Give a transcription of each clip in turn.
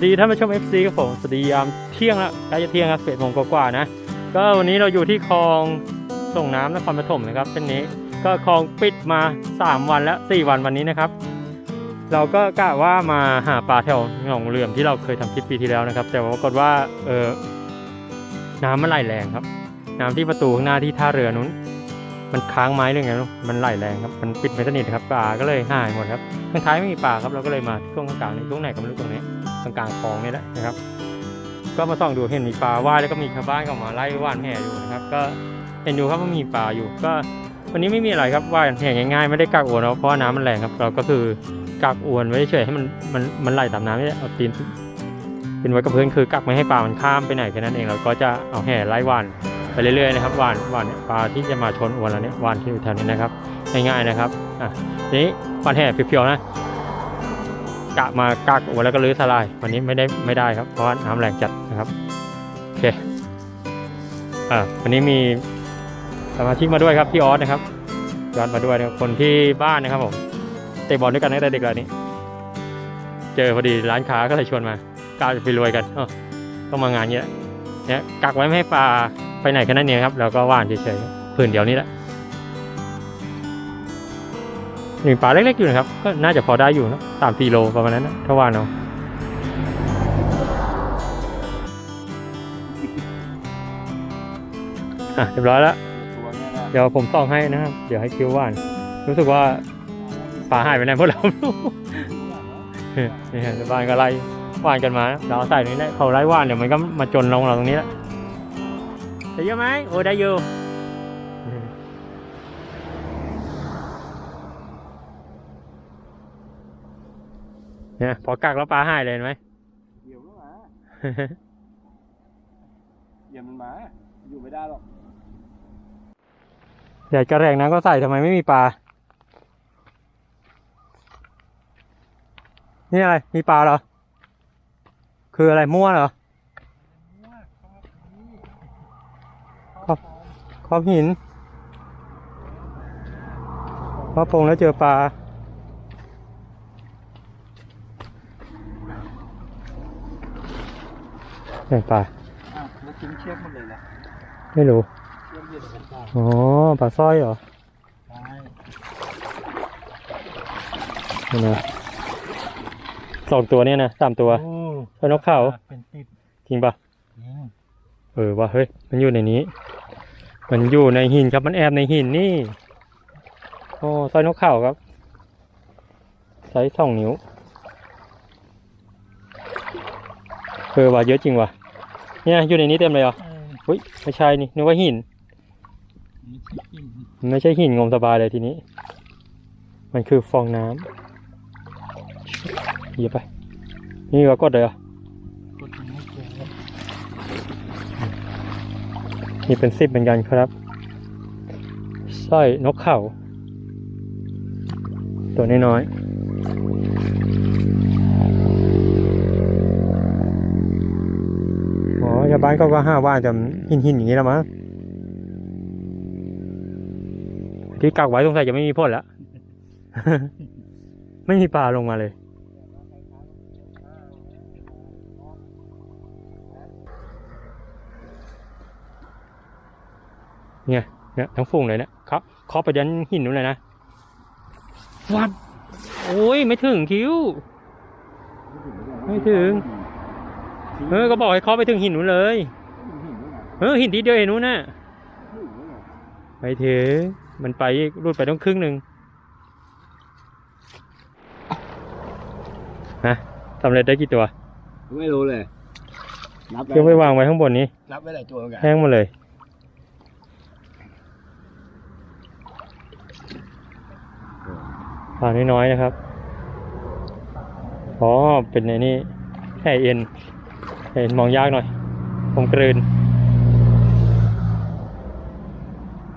สดีท่านผู้ชม FC ครับผมสวัสดียามเที่ยงแล้วใกล้จะเที่ยงครับเศษโมงกว่าๆนะ ก็วันนี้เราอยู่ที่คลองส่งน้ำนครปฐมนะครับเส้นนี้ก็คลองปิดมา 3 วันแล้ว4วันวันนี้นะครับ เราก็กะว่ามาหาปลาแถวหนองเหลื่อมที่เราเคยทำคลิปปีที่แล้วนะครับ แต่ว่าปรากฏว่าเออน้ำมันไหลแรงครับ น้ำที่ประตูข้างหน้าที่ท่าเรือนู้น มันค้างไม้เรื่องไงมันไหลแรงครับมันปิดไม่สนิทครับปลาก็เลยหายหมดครับข้างท้ายไม่มีปลาครับเราก็เลยมาช่วงกลางๆนี่ช่วงไหนก็ไม่รู้ตรงนี้ กลางคลองนี่แหละนะครับ ก็มาส่องดูเห็นมีปลาว่ายแล้วก็มีชาวบ้านก็มาไล่ว่านแห่อยู่นะครับ ก็เห็นอยู่ครับว่ามีปลาอยู่ ก็วันนี้ไม่มีอะไรครับว่านแห่ง่ายๆไม่ได้กักอวนเพราะน้ำมันแรงครับ เราก็คือกักอวนไว้เฉยให้มันมันมันไหลตามน้ำไม่ได้เอาตีนเป็นไว้กับพื้นคือกักไม่ให้ปลามันข้ามไปไหนแค่นั้นเองเราก็จะเอาแห่ไล่ว่านไปเรื่อยๆนะครับว่านว่านเนี่ยปลาที่จะมาชนอวนเราเนี่ยว่านที่อยู่แถวนี้นะครับง่ายๆนะครับอะทีนี้ว่านแห่เพียวๆนะ กะมากักอวแล้วก็ลื้อทลาย วันนี้ไม่ได้ไม่ได้ครับ เพราะว่าน้ำแรงจัดนะครับโอเคอ่าวันนี้มีสมาชิกมาด้วยครับพี่ออสนะครับย้อนมาด้วยนะครับคนที่บ้านนะครับผมเตะบอลด้วยกันตั้งแต่เด็กแล้วนี่เจอพอดีร้านค้าก็เลยชวนมากาจะไปรวยกันเออต้องมางานเนี้ยเนี่ยกักไว้ไม่ให้ปลาไปไหนแค่นั้นเองครับ แล้วก็ว่านเฉยๆพื้นเดียวนี้แหละ มีปลาเล็กๆอยู่นะครับ ก็น่าจะพอได้อยู่นะสามสี่โลประมาณนั้นนะถ้าว่านเอาอะเรียบร้อยแล้วตัวเนี้ยนะเดี๋ยวผมส่องให้นะครับ เดี๋ยวให้คิวว่าน รู้สึกว่าปลาหายไปไหนพวกเรานี่ฮะชาวบ้านก็ไล่ว่านกันมา เราเอาใส่ตรงนี้แหละเขาไล่ว่านเดี๋ยวมันก็มาจนลงเราตรงนี้แหละได้เยอะไหมโอ้ได้อยู่ เนี่ยพอกักแล้วปลาหายเลยเห็นไหมเดี๋ยวมันมาเดี๋ยวมันมา อยู่ไม่ได้หรอกอยากจะแรงน้ำก็ใส่ทำไมไม่มีปลา นี่อะไร มีปลาเหรอ คืออะไรมั่วเหรอขอบหินพอปงแล้วเจอปลา ไหนปลาอ้าวแล้วทิ้งเชือกหมดเลยเหรอไม่รู้ เชือกเย็นเป็นปลาอ๋อปลาสร้อยเหรอใช่นี่นะสองตัวเนี่ยนะสามตัวโอ้แล้วนกเขาเป็นติดจริงปะจริงเออว่าเฮ้ยมันอยู่ในนี้ มันอยู่ในหินครับมันแอบในหินนี่โอ้สร้อยนกเขาครับไซส์สองนิ้วเออว่าเยอะจริงว่ะ เนี่ยอยู่ในนี้เต็มเลยเหรอเอออุ้ยไม่ใช่นี่นึกว่าหินนี่ชิคกินมันไม่ใช่หินงมสบายเลยทีนี้ มันคือฟองน้ำเหยียบไป นี่ก็กดเลยเหรอะกดไม่เจอนี่เป็นสิบเหมือนกันครับสร้อยนกเขาตัวน้อยๆ อ๋อชาวบ้านเขาก็ห้าว่าจะหินหินๆอย่างนี้แล้วมั้งที่กักไว้สงสัยจะไม่มีพ่นแล้ว ไม่มีปลาลงมาเลย เนี่ยเนี่ยทั้งฝูงเลยเนี่ยเคาะเคาะไปยันหินนู้นเลยนะ วัด โอ้ยไม่ถึงคิ้ว ไม่ถึง เออก็บอกให้เคาะไปถึงหินนู้นเลย เออหินทีเดียวเองนู้นน่ะไปถึงมันไปรูดไปต้องครึ่งหนึ่งฮะสำเร็จได้กี่ตัว ไม่รู้เลย นับเชื่อไปวางไว้ข้างบนนี้ นับไว้หลายตัวเหมือนกันแห้งหมดเลยปลาน้อยๆนะครับ อ๋อ เป็นในนี่แห่เอ็น แห่เอ็นมองยากหน่อย ผมกลืน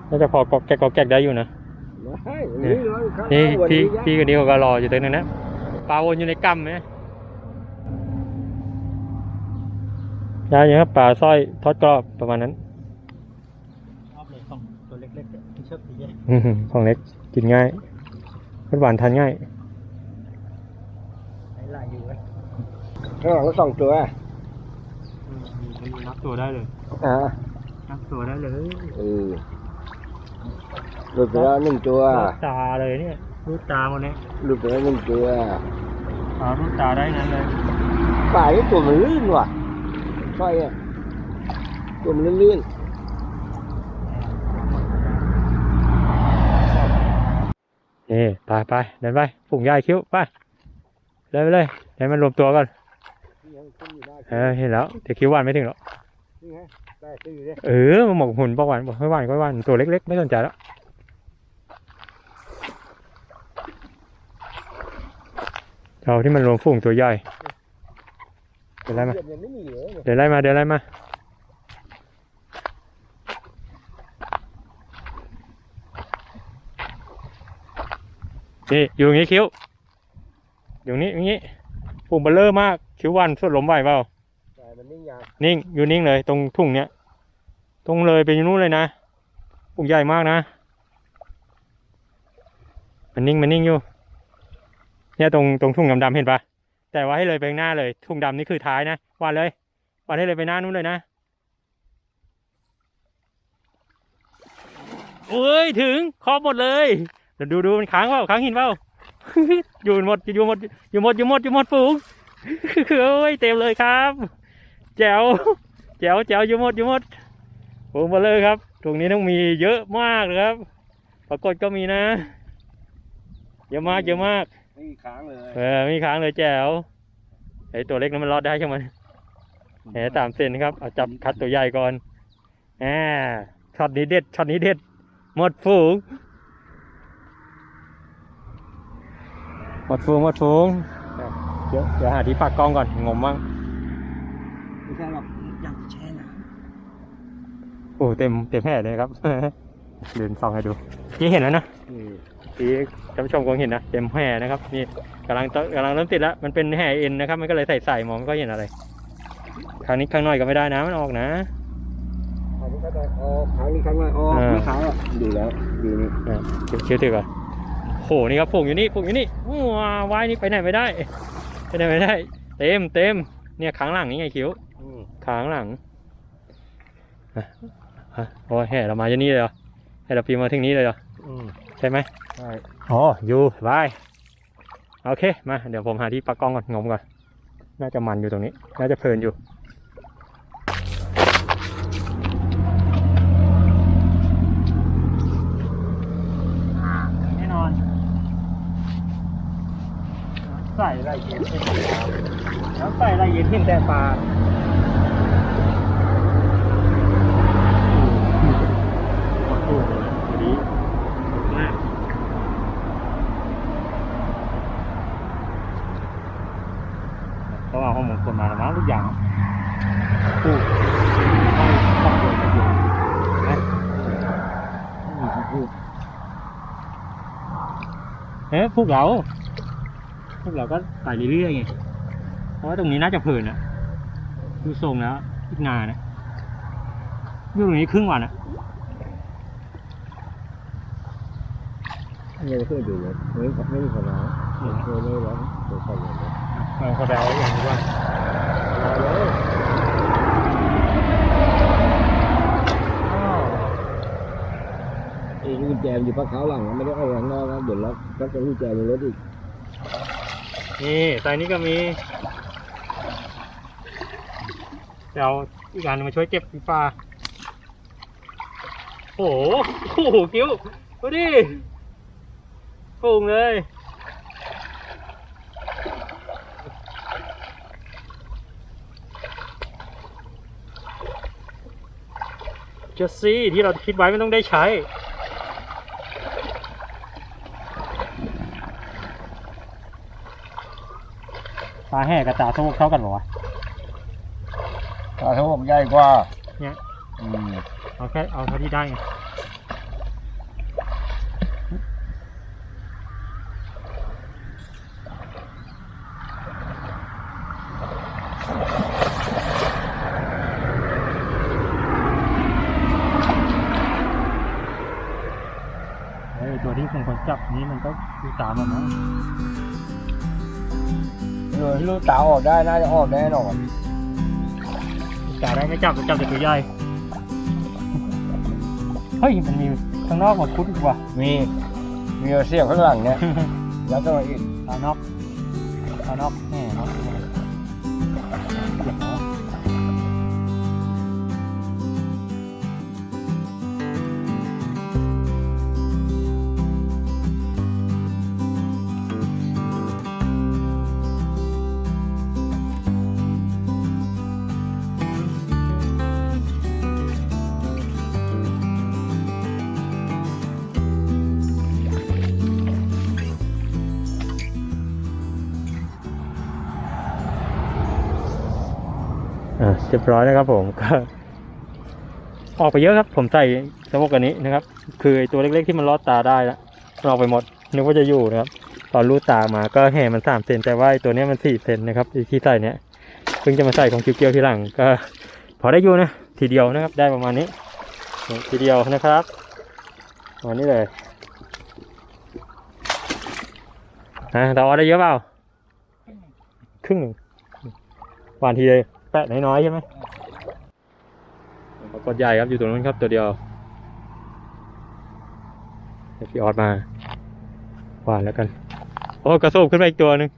น่าจะพอกอกแกกกอกแกกได้อยู่นะใช่นี่นี่พี่พี่คนนี้เขาก็รออยู่ตรงนั้นนะปลาวนอยู่ในกัมไหมได้อยู่ครับปลาสร้อยทอดกรอบประมาณนั้นชอบเลยของตัวเล็กๆที่ชอบตีแย่อื้อหือของเล็กกินง่ายรสหวานทานง่ายไหลายอยู่เว้ยข้างหลังก็สองตัวอื มมันนับตัวได้เลยอ่านับตัวได้เลยเออหลุดไปแล้วหนึ่งตัวรูดตาเลยเนี่ยรูดตาหมดเนี่ยหลุดไปแล้วหนึ่งตัวอ๋อรูดตาได้งั้นเลยป่านี่ตัวมันลื่นว่ะใช่อะตัวมันลื่นนี่ไปไปเดินไปฝูงใหญ่คิ้วไปเดินไปเลยให้มันรวมตัวก่อน ๆนี่ไงขึ้นอยู่ได้เออเห็นแล้วแต่คิ้วหวานไม่ถึงหรอกนี่ไงได้ขึ้นอยู่เนี่ยเออมันบอกหุ่นบอกหวานบอกไม่หวานก็หวานตัวเล็ก ๆ ไม่สนใจแล้วเอาที่มันรวมฝูงตัวใหญ่เดินไล่มาเหยียบยังไม่มีเลยเนี่ยเดินไล่มาเดินไล่มานี่อยู่อย่างนี้คิ้วอยู่นี้อย่างนี้ ฝูงเบลเลอร์มากคิ้ววันสุดลมไหวเปล่าแต่มันนิ่งยางนิ่งอยู่นิ่งเลย ตรงทุ่งเนี้ยตรงเลยไปอยู่นู่นเลยนะปุ่งใหญ่มากนะ มันนิ่งมันนิ่งอยู่ เนี่ยตรงตรงทุ่งดำๆเห็นปะแต่ว่าให้เลยไปข้างหน้าเลย ทุ่งดำนี่คือท้ายนะวานเลยวานให้เลยไปหน้านู้นเลยนะโอ้ยถึงครอบหมดเลยเดี๋ยวดูดูมันค้างเปล่าค้างหินเปล่า อยู่หมดอยู่หมดอยู่หมดอยู่หมดอยู่หมดฝูงโอ้ยเต็มเลยครับ แจ๋วแจ๋วแจ๋วอยู่หมดอยู่หมดโอ้มาเลยครับตรงนี้ต้องมีเยอะมากเลยครับ ปรากฏก็มีนะ เยอะมากเยอะมากไม่มีค้างเลยเออมีค้างเลยแจ๋วไอตัวเล็กนั้นมันรอดได้ใช่ไหมแหมตามเส้นครับเอาจับคัดตัวใหญ่ก่อนแหมช็อตนี้เด็ดช็อตนี้เด็ดหมดฝูง หมดฝูงหมดฝูงเดี๋ยวเดี๋ยวหาที่ปักกล้องก่อนงมมั่งไม่ใช่หรอกอยากแช่น้โอ้เต็มเต็มแห่เลยครับเดินส่องให้ดูนี่เห็นแล้วนะำอืมที่ท่านผู้ชมคงเห็นนะเต็มแห่นะครับนี่กำลังตกำลังเริ่มติดแล้วมันเป็นแห่เอ็นนะครับมันก็เลยใส่ใส่มองไม่ก็เห็นอะไรครั้งนี้ข้างน้อยก็ไม่ได้นะมันออกนะเอาไปก็ได้ออกค้างนี่ค้างไม่ออกอ่าไม่ค้างอะดูแล้วดูนี่อะเชื่อเชื่อถือก่อนโหนี่ครับฝูงอยู่นี่ฝูงอยู่นี่ว้าววายนี่ไปไหนไม่ได้ไปไหนไม่ได้ เต็มเต็มเนี่ยข้างหลังนี่ไงคิ้วอืมข้างหลังอะอะโอ้ยแห่เรามาจะนี่เลยเหรอแห่เราปีนมาถึงนี้เลยเหรออืมใช่ไหมใช่อ๋ออยู่บายโอเคมาเดี๋ยวผมหาที่ปักกล้องก่อนงมก่อนน่าจะมันอยู่ตรงนี้ น่าจะเพลินอยู่ แน่นอน ใส่ ไรเย็นเห็นปลาแล้วใส่ไรเย็นเห็นแต่ปลาโอ้โหดีมากเขาเอาข้อมูลคนมาแล้วมั้งทุกอย่างตู้ให้ครอบครัวจะอยู่นะเอ๊ะพวกเรา พวกเราก็ไปเรื่อยๆไงเพราะว่าตรงนี้น่าจะเพลินอะดูทรงแล้วอีกนานนะอยู่ตรงนี้ครึ่งวันอะไม่ได้ขึ้นดูเลยไม่ไม่มีคนร้องไม่ไม่ร้องตัวใส่เลยเราเขาไปเอาอย่างนี้ว่าไอ้กุญแจมันอยู่พักเท้าหลังไม่ได้เอาไว้ข้างนอกนะเดี๋ยวล็อกล็อกกับกุญแจในรถอีก นี่ใส่นี้ก็มีเดี๋ยวอีกอันมาช่วยเก็บปลาโอ้โหโอ้โหกิ้วดูดิฟูงเลยจะซี่ที่เราคิดไว้ไม่ต้องได้ใช้ ปลาแห่กับตาโซ่เท่ากันเหรอวะปลาทั้งหมดใหญ่กว่าเนี่ย อืมเอาแค่เอาเท่าที่ได้ไงเฮ้ยตัวที่ผมคนจับนี้มันก็ดูตามมันนะ เอดูลูกสาวออกได้น่าจะออกแน่นอนจ่าได้ไม่จับจับแต่ตัวใหญ่เฮ้ยมันมีข้างนอกมาคุดอีกว่ะมีมีเสียงข้างหลังเนี่ย แล้วก็มาอีกตานอกตานอก เรียบร้อยนะครับผมก็ออกไปเยอะครับ ผมใส่สมกอันนี้นะครับ คือตัวเล็กๆที่มันลอดตาได้ละมันออกไปหมดนึกว่าจะอยู่นะครับตอนรูดตามาก็แห่มันสามเซนแต่ว่าตัวนี้มันสี่เซนนะครับที่ใส่เนี้ยเพิ่งจะมาใส่ของคิวเกียวทีหลังก็ พอได้อยู่นะทีเดียวนะครับได้ประมาณนี้ ทีเดียวนะครับประมาณนี้เลยอะเราเอาได้เยอะเปล่าครึ่งหนึ่งวันทีเลย แปะน้อยๆใช่ไหมปรากฏใหญ่ครับอยู่ตรงนู้นครับตัวเดียวเดี๋ยวพี่ออดมาหวานแล้วกัน โอ้กระสูบขึ้นไปอีกตัวหนึ่ง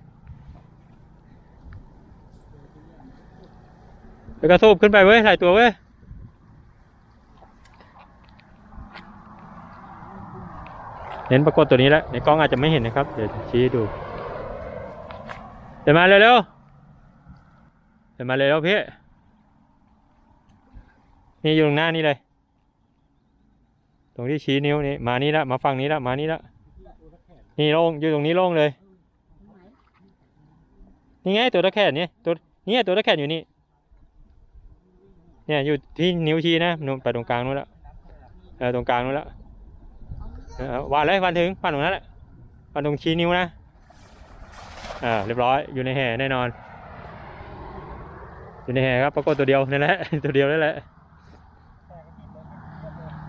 กระสูบขึ้นไปเว้ยหลายตัวเว้ยเห็นปรากฏตัวนี้แล้วในกล้องอาจจะไม่เห็นนะครับ เดี๋ยวชี้ให้ดู เดี๋ยวมาเร็วๆ เดี๋ยวมาเร็วพี่ นี่อยู่ตรงหน้านี่เลย ตรงที่ชี้นิ้วนี่ มานี่ละ มาฝั่งนี้ละ มานี่ละ นี่โล่ง อยู่ตรงนี้โล่งเลย นี่ไงตัวตะแคร่นี่ตัวนี่ตัวตะแคร่อยู่นี่ เนี่ยอยู่ที่นิ้วชี้นะนู่นไปตรงกลางนู้นละเออตรงกลางนู้นละเออวานเลยวันถึงวันตรงนั้นแหละวันตรงชี้นิ้วนะอ่าเรียบร้อยอยู่ในแห่แน่นอน อยู่ในแห่ครับปรากฏตัวเดียวนั่นแหละตัวเดียวนั่นแหละ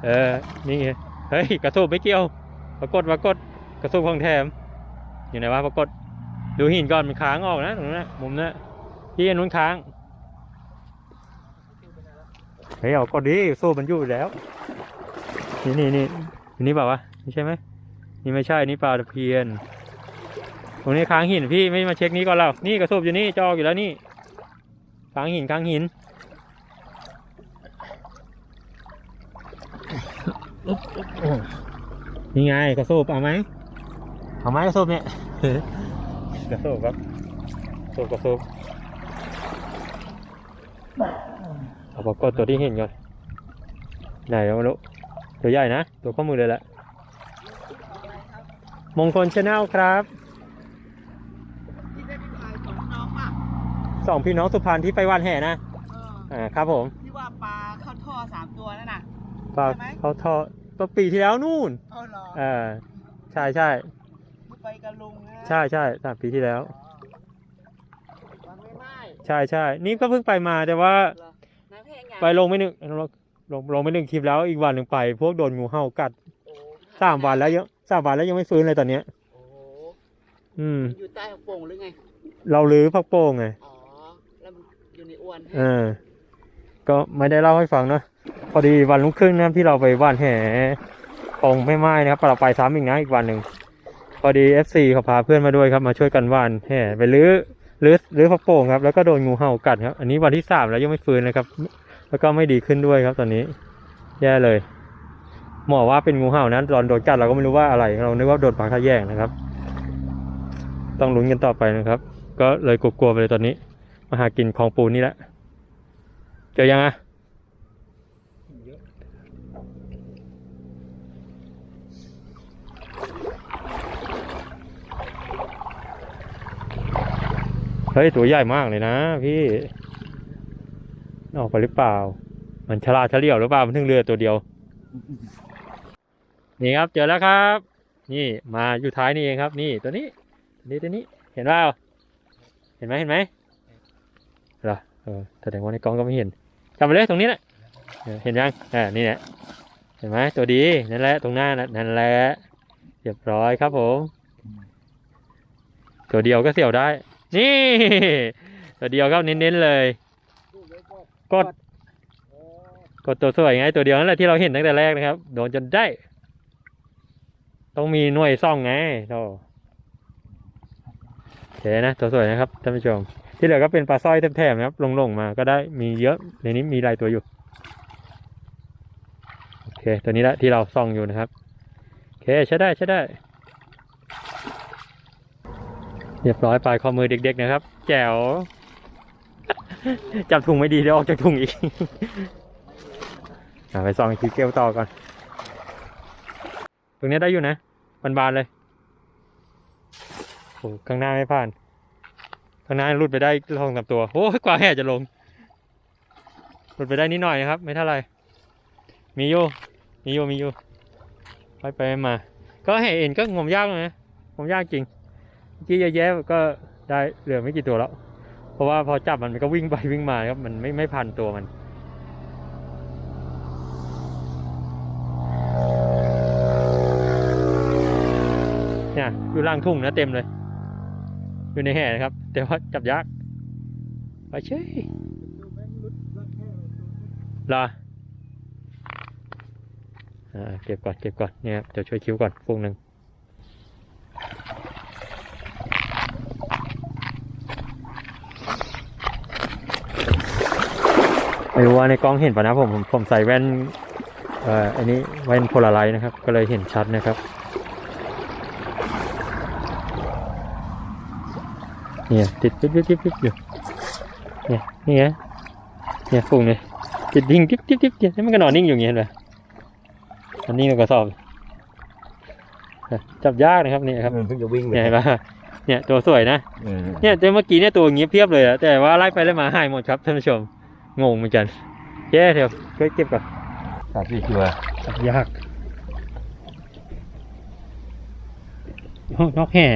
เออนี่ไงเฮ้ยกระสูบไม่เกี่ยว ปรากฏปรากฏกระสูบของแถม อยู่ไหนวะปรากฏดูหินก่อนมันค้างออกนะตรงนั้นมุมนั้นที่นู้นค้างเฮ้ยเอาก็ดีสู้มันอยู่แล้ว นี่นี่นี่นี่เปล่าวะนี่ใช่ไหมนี่ไม่ใช่นี่ปลาตะเพียนตรงนี้ค้างหินพี่ไม่มาเช็คนี้ก่อนเรานี่กระสูบอยู่นี่จอกอยู่แล้วนี่ ค้างหินค้างหินนี่ไงกระสูบเอาไหมเอาไหมกระสูบเนี่ยกระสูบครับกระสูบกระสูบเอาปรากฏตัวที่เห็นก่อนไหนเอาไม่รู้ตัวใหญ่นะ ตัวข้อมือเลยแหละมงคลชาแนลครับ ที่ได้ไปถ่ายของน้องอะ สองพี่น้องสุพรรณที่ไปวันแห่นะเอออ่าครับผมที่ว่าปลาเข้าท่อสามตัวนั่นน่ะ ปลาใช่ไหม เขาทอตัวปีที่แล้วนู่นเอาเหรอเออใช่ใช่ที่ไปกับลุงนะใช่ใช่สามปีที่แล้ว มันไม่ไหม้ใช่ใช่นี่ก็เพิ่งไปมาแต่ว่า เหรอน้ำแห้งยังไปลงไม่หนึ่งลงลงลงไม่หนึ่งคลิปแล้วอีกวันหนึ่งไป พวกโดนงูเห่ากัดโอ้สามวันแล้วยังสามวันแล้วยังไม่ฟื้นเลยตอนเนี้ย โอ้อืม อยู่ใต้กระโปรงหรือไง เราลื้อพักโป่งไง อ๋อแล้วมัน อยู่ในอวนเออ ก็ไม่ได้เล่าให้ฟังเนะพอดีวันรุ่งขึ้นนะที่เราไปว่านแห่คงไม่ไม้นะครับเราไปซ้ำอีกนะอีกวันหนึ่งพอดีเอฟซีเขาพาเพื่อนมาด้วยครับมาช่วยกันว่านแห่ไปลื้อลื้อลื้อพักโป่งครับ แล้วก็โดนงูเห่ากัดครับอันนี้วันที่สามแล้วยังไม่ฟื้นเลยครับ แล้วก็ไม่ดีขึ้นด้วยครับตอนนี้ แย่เลย หมอว่าเป็นงูเห่านะตอนโดนกัดเราก็ไม่รู้ว่าอะไร เรานึกว่าโดนปลาทะแยงนะครับ ต้องลุ้นกันต่อไปนะครับ ก็เลยกลัวๆไปเลยตอนนี้ มาหากินของปูนนี่แหละ เจอยังอะเฮ้ย ตัวใหญ่มากเลยนะพี่ ออกไปหรือเปล่า มันฉลาดเฉลียวหรือเปล่า มันถึงเรือตัวเดียว นี่ครับ เจอแล้วครับ นี่มาอยู่ท้ายนี่เองครับ นี่ตัวนี้นี่ตัวนี้ เห็นเปล่าเห็นไหมเห็นไหม เหรอเออแสดงว่าในกล้องก็ไม่เห็นจับไปเลยตรงนี้แหละเห็นยังอ่านี่แหละเห็นไหมตัวดีนั่นแหละตรงหน้านะนั่นแหละเรียบร้อยครับผมตัวเดียวก็เสี่ยวได้ นี่ ตัวเดียวครับเน้นๆเลยกดกดตัวสวยไง ตัวเดียวนั่นแหละที่เราเห็นตั้งแต่แรกนะครับโดนจนได้ ต้องมีหน่วยซ่องไงโธ่โอเคนะตัวสวยนะครับท่านผู้ชม ที่เหลือก็เป็นปลาสร้อยแถมๆนะครับลงๆมาก็ได้มีเยอะในนี้มีลายตัวอยู่โอเคตัวนี้แหละที่เราซ่องอยู่นะครับโอเคใช้ได้ใช้ได้ เรียบร้อยปลายข้อมือเด็ก ๆ นะครับ แจ๋วจับถุงไม่ดีเดี๋ยวออกจากถุงอีกอะไปส่องคิวเกลต่อก่อน ตรงนี้ได้อยู่นะบานๆเลยโอ้ข้างหน้าไม่ผ่าน ข้างหน้าหลุดไปได้ลองสามตัวโอ้ยกว่าแห่จะลงหลุดไปได้นิดหน่อยนะครับ ไม่เท่าไรมีอยู่มีอยู่มีอยู่ไปไปมา ก็แห่เอ็นก็งมยากเลยนะงมยากจริงเมื่อกี้เยอะแยะก็ได้เหลือไม่กี่ตัวแล้ว เพราะว่าพอจับมันมันก็วิ่งไปวิ่งมาครับมันไม่ไม่พันตัวมันเนี่ยอยู่ล่างทุ่งนะเต็มเลย อยู่ในแห่นะครับ แต่ว่าจับยากไปเช่ยรออ่าเก็บก่อนเก็บก่อนเนี่ยครับเดี๋ยวช่วยคิ้วก่อนฟุ้งหนึ่งไม่รู้ว่าในกล้องเห็นป่ะนะผมผมใส่แว่นเอ่ออันนี้แว่นโพลาไรนะครับ ก็เลยเห็นชัดนะครับ เนี่ยติดติ๊บติ๊บติ๊บติ๊บอยู่เนี่ยนี่ไงเนี่ยฟุ้งเนี่ยติดดิ่งติ๊บติ๊บติ๊บเนี่ยแล้วมันก็นอนนิ่งอยู่อย่างเงี้ยเห็นไหมนอนนิ่งในกระสอบจับยากนะครับเนี่ยครับเพิ่งจะวิ่งเลเนี่ยยเห็นปะเนี่ยตัวสวยนะเออเนี่ยแต่เมื่อกี้เนี่ยตัวอย่างเงี้ยเพียบเลยอะแต่ว่าไล่ไปไล่มาหายหมดครับท่านผู้ชมงงเหมือนกันเย้เดี๋ยวช่วยเก็บก่อนสามสี่ตัวจับยากโอ้นอกแห่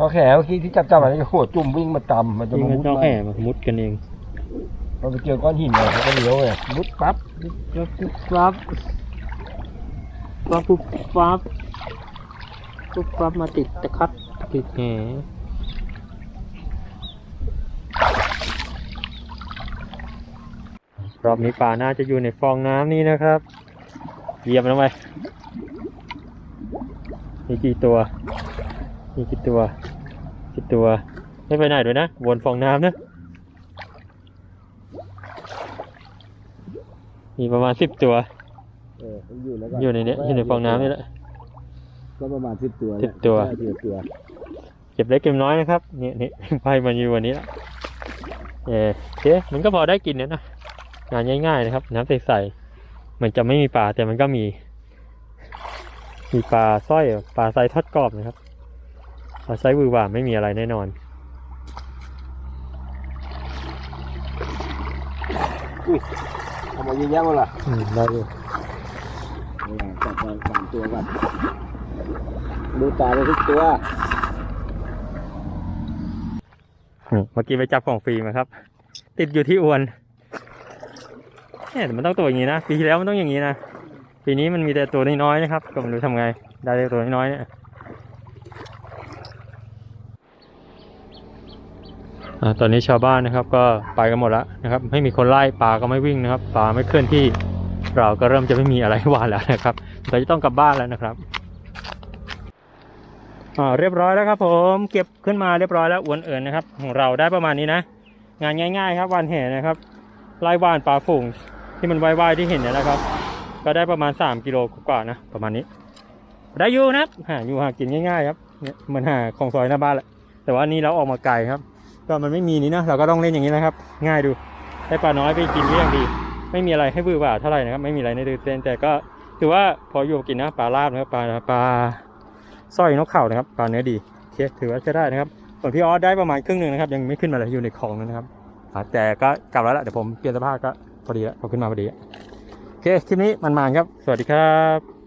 พอแขเมื่อกี้ที่จับจับมันจะโหดจุ่มวิ่งมาตำมันจจะริงมามันมุดนอกมาแห่มามุดกันเองพอไปเจอก้อนหินเลยเขาก็เลี้ยวเลยมุดปั๊บปั๊บปั๊บปั๊บปุ๊บปั๊บปุ๊บปั๊บมาติดตะคัดติดแหรอบนี้ปลาน่าจะอยู่ในฟองน้ำนี้นะครับเหยียบมันลงไปมีกี่ตัว มีกี่ตัวกี่ตัว ไม่ไปไหนด้วยนะ วนฟองน้ำนะ มีประมาณสิบตัว เออมันอยู่แล้วก็อยู่ในเนี้ยอยู่ในฟองน้ำนี่แหละ ก็ประมาณสิบตัวสิบตัว สิบตัว เก็บเล็กเก็บน้อยนะครับนี่นี่ไฟมันอยู่วันนี้ละเออโอเคมันก็พอได้กินเนี่ยนะ งานง่ายๆนะครับ น้ำใสๆเหมือนจะไม่มีปลาแต่มันก็มี มีปลาสร้อยปลาไซทอดกรอบนะครับ ปลาไซวือหวาไม่มีอะไรแน่นอนเอามาเยอะแยะหมดละอืมได้อยู่จับไปสามตัวก่อนดูตาไปทุกตัวอืมเมื่อกี้ไปจับของฟรีมาครับ ติดอยู่ที่อวนเนี่ยแต่มันต้องตัวอย่างนี้นะ ปีที่แล้วมันต้องอย่างนี้นะ ปีนี้มันมีแต่ตัวน้อยๆนะครับ ก็ไม่รู้ทำไง ได้แต่ตัวน้อยๆเนี่ยอ่า ตอนนี้ชาวบ้านนะครับก็ไปกันหมดแล้วนะครับ ไม่มีคนไล่ปลาก็ไม่วิ่งนะครับปลาไม่เคลื่อนที่เราก็เริ่มจะไม่มีอะไรหวานแล้วนะครับเราจะต้องกลับบ้านแล้วนะครับอ่าเรียบร้อยแล้วครับ ผมเก็บขึ้นมาเรียบร้อยแล้วอวนเอิญนะครับ ของเราได้ประมาณนี้นะ งานง่าย ๆ ครับวันแห่นะครับไล่วานปลาฝูงที่มันว่ายๆที่เห็นเนี่ยนะครับ ก็ได้ประมาณ 3กิโลกว่าๆนะ ประมาณนี้ ได้อยู่นะครับหาอยู่หากินง่ายๆครับเนี่ยมันหาของซอยหน้าบ้านแหละแต่ว่านี่เราออกมาไกลครับ ก็มันไม่มีนี้นะเราก็ต้องเล่นอย่างนี้นะครับ ง่ายดูได้ปลาน้อยไปกินเรี่ยงดี ไม่มีอะไรให้บื้อบ่าเท่าไหร่นะครับ ไม่มีอะไรในดื้อเต้นแต่ก็ถือว่าพออยู่กินนะปลาลาบนะครับปลาปลาสร้อยนกเข่านะครับปลาเนื้อดีโอเคถือว่าใช้ได้นะครับส่วนพี่ออสได้ประมาณครึ่งหนึ่งนะครับยังไม่ขึ้นมาเลยอยู่ในคลองนะครับแต่ก็กลับแล้วละเดี๋ยวผมเปลี่ยนสภาพก็พอดีแล้วพอขึ้นมาพอดีโอเคคลิปนี้มันๆครับ สวัสดีครับ